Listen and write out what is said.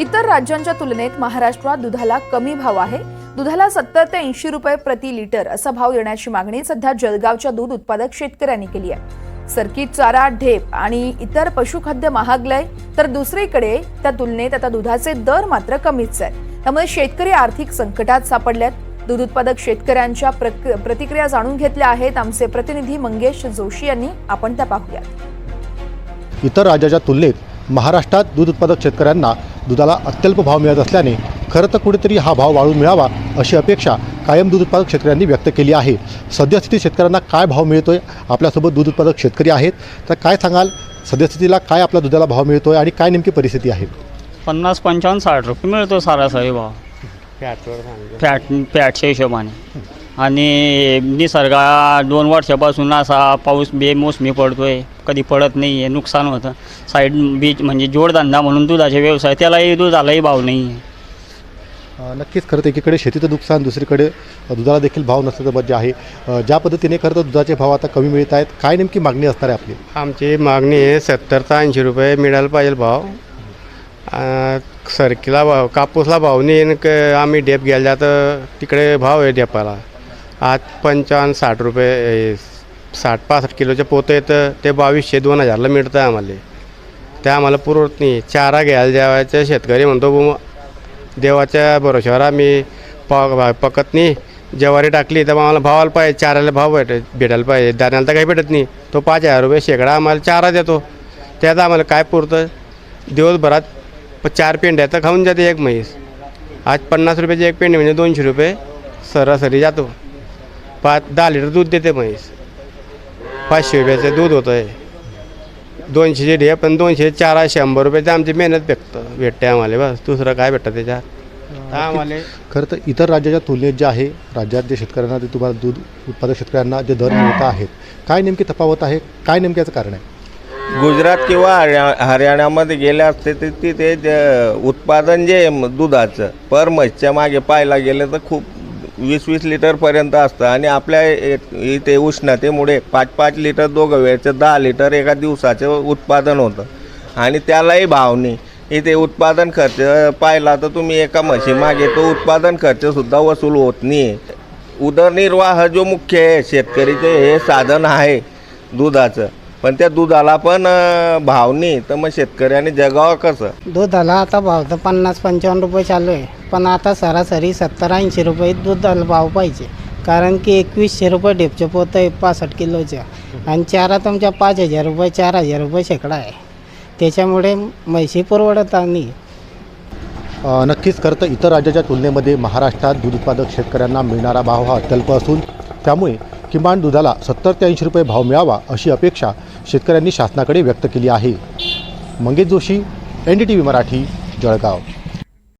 इतर राज्यांच्या तुलनेत महाराष्ट्रात दुधाला कमी भाव आहे. दुधाला सत्तर ते ऐंशी रुपये प्रति लिटर असा भाव देण्याची मागणी सध्या जळगावच्या दूध उत्पादक शेतकऱ्यांनी केली आहे. सरकी चारा ढेप आणि इतर पशुखाद्य महागलंय तर दुसरीकडे त्या तुलनेत आता दुधाचे दर मात्र कमीच आहेत त्यामुळे शेतकरी आर्थिक संकटात सापडल्यात. दूध उत्पादक शेतकऱ्यांच्या प्रक- प्रतिक्रिया जाणून घेतल्या आहेत आमचे प्रतिनिधी मंगेश जोशी यांनी. आपण त्या पाहूयात. इतर राज्याच्या तुलनेत महाराष्ट्रात दूध उत्पादक शेतकऱ्यांना दुधाला अत्यल्प भाव मिळत असल्याने खरं तर कुठेतरी हा भाव वाढून मिळावा अशी अपेक्षा कायम दूध उत्पादक शेतकऱ्यांनी व्यक्त केली आहे. सद्यस्थितीत शेतकऱ्यांना काय भाव मिळतोय? आपल्यासोबत दूध उत्पादक शेतकरी आहेत. तर काय सांगाल? सद्यस्थितीला काय आपल्या दुधाला भाव मिळतोय आणि काय नेमकी परिस्थिती आहे? पन्नास पंचावन्न साठ रुपये मिळतो सरासरी भाव. फॅट फॅटच्या हिशोबाने. आणि निसर्गा दोन वर्षापासून असा पाऊस बेमोसमी पडतोय. कधी पडत नाही आहे नुकसान होतं. साईड बीच म्हणजे जोडधंदा म्हणून दुधाचे व्यवसाय त्यालाही दुधालाही भाव नाही आहे अ, नक्कीच खरं तर एकीकडे शेतीचं नुकसान दुसरीकडे दुधाला देखील भाव नसल्याचं मध्य आहे. अ, ज्या पद्धतीने खरं तर दुधाचे भाव आता कमी मिळत आहेत काय नेमकी मागणी असणार आहे आपली? आमची मागणी आहे सत्तर ते ऐंशी रुपये मिळायला पाहिजे भाव. सरकीला भाव कापूसला भाव नाही आणि क- आम्ही डेप घ्यायला तर तिकडे भाव आहे डेपाला आज पंचावन्न साठ रुपये साठ पासष्ट किलोचे पोतं येतं ते बावीसशे दोन हजारला मिळतं आम्हाला. ते आम्हाला पुरवत नाही. चारा घ्यायला जेवायचं शेतकरी म्हणतो बुवा, देवाच्या भरोश्यावर आम्ही प पकत नाही. ज्वारी टाकली तर आम्हाला भावाला पाहिजे चाराला भाव भेट भेटायला पाहिजे. दाण्याला तर काही भेटत नाही. तो पाच हजार रुपये शेकडा आम्हाला चारा देतो. त्यात आम्हाला काय पुरतं? दिवसभरात चार पेंड्या तर खाऊन जाते एक म्हैस. आज पन्नास रुपयाची एक पेंडी म्हणजे दोनशे रुपये सरासरी जातो. पाच दहा लिटर दूध देते म्हैस. पाचशे रुपयाचं दूध होतं आहे दोनशेचे ढे पण दोनशे चार शंभर रुपयाची आमची मेहनत भेटतं. भेटते आम्हाला. बस दुसरं काय भेटतं त्याच्यात? आम्हाला खरं तर इतर राज्याच्या तुलनेत जे आहे राज्यात जे शेतकऱ्यांना जे तुम्हाला दूध उत्पादक शेतकऱ्यांना जे दर मिळत आहेत काय नेमकी तफावत आहे? काय नेमक्याचं याचं कारण आहे? गुजरात किंवा हरिया हरियाणामध्ये गेले असते तर तिथे जे उत्पादन जे दुधाचं पर म्हशीच्या मागे पाहायला गेलं तर खूप वीस वीस लिटरपर्यंत असतं. आणि आपल्या इथे उष्णतेमुळे पाच पाच लिटर दोघं वेळचं दहा लिटर एका दिवसाचं उत्पादन होतं. आणि त्यालाही भाव नाही. इथे उत्पादन खर्च पाहिला तर तुम्ही एका म्हशी मागे तो उत्पादन खर्चसुद्धा वसूल होत नाही. उदरनिर्वाह जो मुख्य आहे शेतकरीचे हे साधन आहे दुधाचं. पण त्या दुधाला पण भाव नाही. तर मग शेतकऱ्याने जगावं कसं? दुधाला आता भाव तर पन्नास पंचावन्न रुपये चालू आहे. पण आता सरासरी सत्तर ऐंशी रुपये दुधाला भाव पाहिजे. कारण की एकवीसशे रुपये ढेपचे पोतं आहे पासष्ट किलोच्या आणि चारा तुमच्या पाच हजार रुपये चार हजार रुपये शेकडा आहे. त्याच्यामुळे म्हशी परवडत नाही अ, नक्कीच खरं तर इतर राज्याच्या तुलनेमध्ये महाराष्ट्रात दूध उत्पादक शेतकऱ्यांना मिळणारा भाव हा अत्यल्प असून त्यामुळे किमान दुधाला सत्तर ते ऐंशी रुपये भाव मिळावा अशी अपेक्षा शेतकऱ्यांनी शासनाकडे व्यक्त केली आहे. Mangesh Joshi N D T V Marathi Jalgaon.